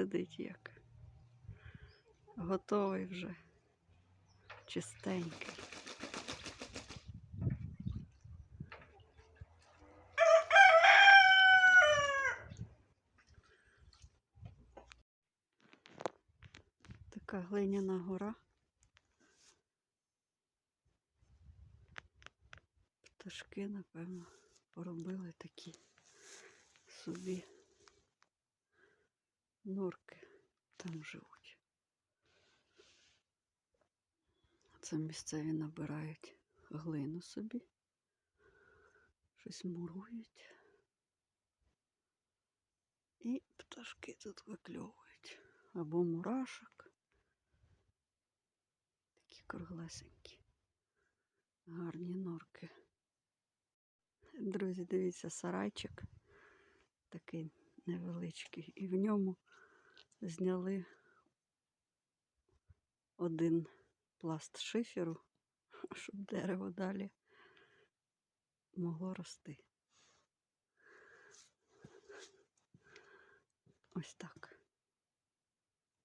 сидить як. Готовий вже. Чистенький. Така глиняна гора. Пташки, напевно, поробили такі собі норки там живуть. Це місцеві набирають глину собі, щось мурують. І пташки тут викльовують. Або мурашок. Такі круглесенькі. Гарні норки. Друзі, дивіться, сарайчик такий невеличкий. І в ньому зняли один пласт шиферу, щоб дерево далі могло рости. Ось так.